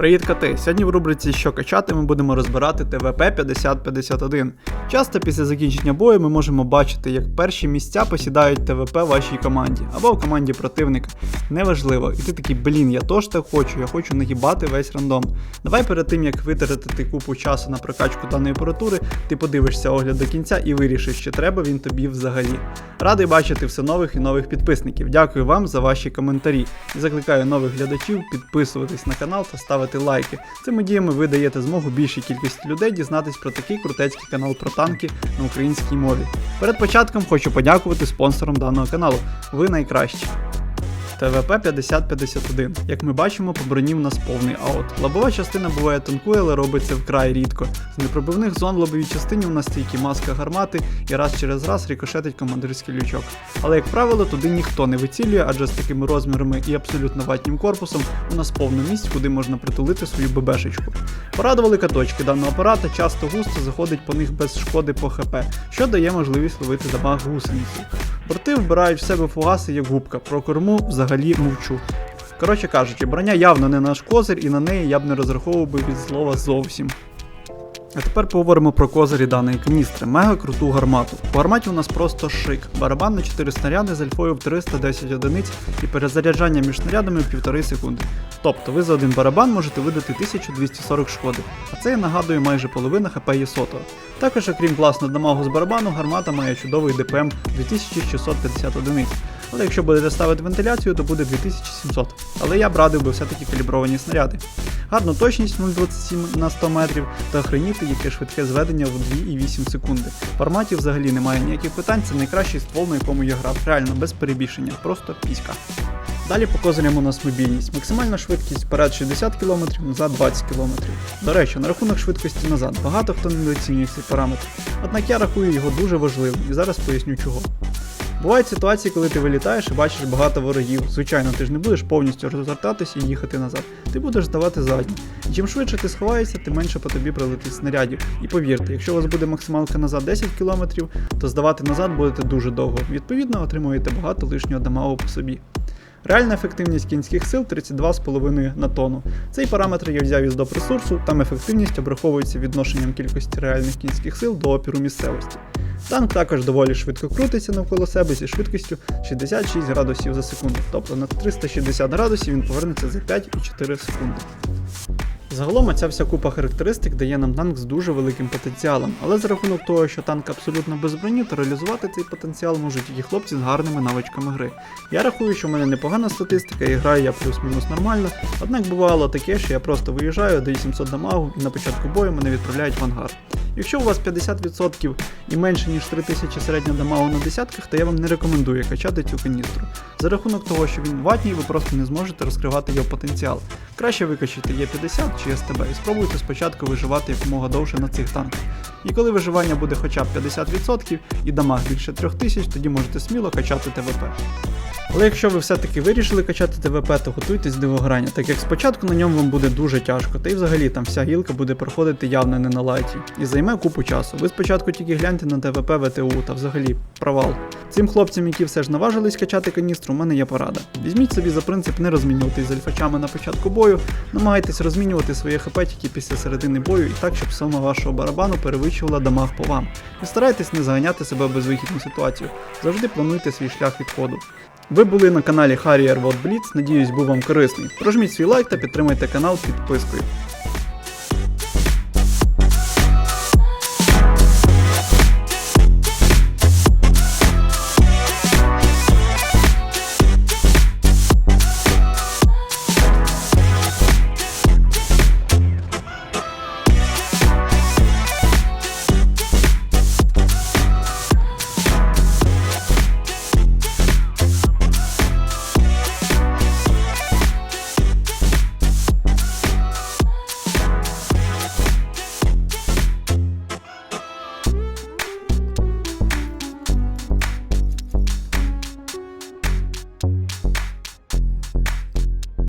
Привіт, коти! Сьогодні в рубриці Що качати ми будемо розбирати ТВП 5051. Часто після закінчення бою ми можемо бачити, як перші місця посідають ТВП вашій команді або в команді противника. Неважливо. І ти такий, блін, я теж так хочу, я хочу нагибати весь рандом. Давай перед тим як витратити купу часу на прокачку даної апаратури, ти подивишся огляд до кінця і вирішиш, чи треба він тобі взагалі. Радий бачити все нових і нових підписників. Дякую вам за ваші коментарі. І закликаю нових глядачів підписуватись на канал та ставити лайки. Цими діями ви даєте змогу більшій кількості людей дізнатись про такий крутецький канал про танки на українській мові. Перед початком хочу подякувати спонсорам даного каналу. Ви найкращі. ТВП 5051. Як ми бачимо, по броні в нас повний аут. Лобова частина буває тонкою, але робиться вкрай рідко. З непробивних зон лобовій частині у нас тільки маска гармати і раз через раз рикошетить командирський лючок. Але, як правило, туди ніхто не вицілює, адже з такими розмірами і абсолютно ватнім корпусом у нас повно місць, куди можна притулити свою ББшечку. Порадували каточки даного апарата, часто густо заходить по них без шкоди по ХП, що дає можливість ловити дамаг гусениці. Борти вбирають в себе фугаси як губка, про корму взагалі мовчу. Коротше кажучи, броня явно не наш козир, і на неї я б не розраховував би від слова зовсім. А тепер поговоримо про козирі даної каністри. Мега круту гармату. У гарматі у нас просто шик. Барабан на 4 снаряди з альфою в 310 одиниць і перезаряджання між снарядами в 1,5 секунди. Тобто ви за один барабан можете видати 1240 шкоди, а це я нагадую майже половина хп Єсотого. Також, окрім класного дамагу з барабану, гармата має чудовий ДПМ 2650 одиниць. Але якщо будете ставити вентиляцію, то буде 2700. Але я б радив би все-таки калібровані снаряди. Гарну точність 0,27 на 100 метрів та охреніти яке швидке зведення в 2,8 секунди. В форматі взагалі немає ніяких питань, це найкращий ствол, на якому я грав. Реально без перебільшення, просто піська. Далі по козирям у нас мобільність. Максимальна швидкість вперед 60 км, назад 20 км. До речі, на рахунок швидкості назад багато хто недооцінює цей параметр. Однак я рахую його дуже важливим і зараз поясню чого. Бувають ситуації, коли ти вилітаєш і бачиш багато ворогів. Звичайно, ти ж не будеш повністю розвертатися і їхати назад. Ти будеш здавати задні. І чим швидше ти сховаєшся, тим менше по тобі прилетить снарядів. І повірте, якщо у вас буде максималка назад 10 км, то здавати назад будете дуже довго. Відповідно, отримуєте багато лишнього дамагу по собі. Реальна ефективність кінських сил 32,5 на тонну. Цей параметр я взяв із доп. ресурсу, там ефективність обраховується відношенням кількості реальних кінських сил до опіру місцевості. Танк також доволі швидко крутиться навколо себе зі швидкістю 66 градусів за секунду, тобто на 360 градусів він повернеться за 5,4 секунди. Загалом ця вся купа характеристик дає нам танк з дуже великим потенціалом, але за рахунок того, що танк абсолютно без броні, то реалізувати цей потенціал можуть тільки хлопці з гарними навичками гри. Я рахую, що в мене непогана статистика і граю я плюс-мінус нормально, однак бувало таке, що я просто виїжджаю до 800 дамагу і на початку бою мене відправляють в ангар. Якщо у вас 50% і менше ніж 3000 середня дамагу на десятках, то я вам не рекомендую качати цю каністру. За рахунок того, що він ватній, ви просто не зможете розкривати його потенціал. Краще викачайте Є50 чи СТБ і спробуйте спочатку виживати якомога довше на цих танках. І коли виживання буде хоча б 50% і дамаг більше 3000, тоді можете сміло качати ТВП. Але якщо ви все-таки вирішили качати ТВП, то готуйтесь до виграння, так як спочатку на ньому вам буде дуже тяжко, та й взагалі там вся гілка буде проходити явно не на лайті і займе купу часу. Ви спочатку тільки гляньте на ТВП ВТУ та взагалі провал. Цим хлопцям, які все ж наважились качати каністру, у мене є порада. Візьміть собі за принцип не розмінюватись з альфачами на початку бою, намагайтесь розмінювати своє ХП тільки після середини бою і так, щоб сума вашого барабану перевищувала дамаг по вам. І старайтесь не заганяти себе в безвихідну ситуацію. Завжди плануйте свій шлях відходу. Ви були на каналі Harrier World Blitz, надіюсь, був вам корисний. Прожміть свій лайк та підтримайте канал підпискою.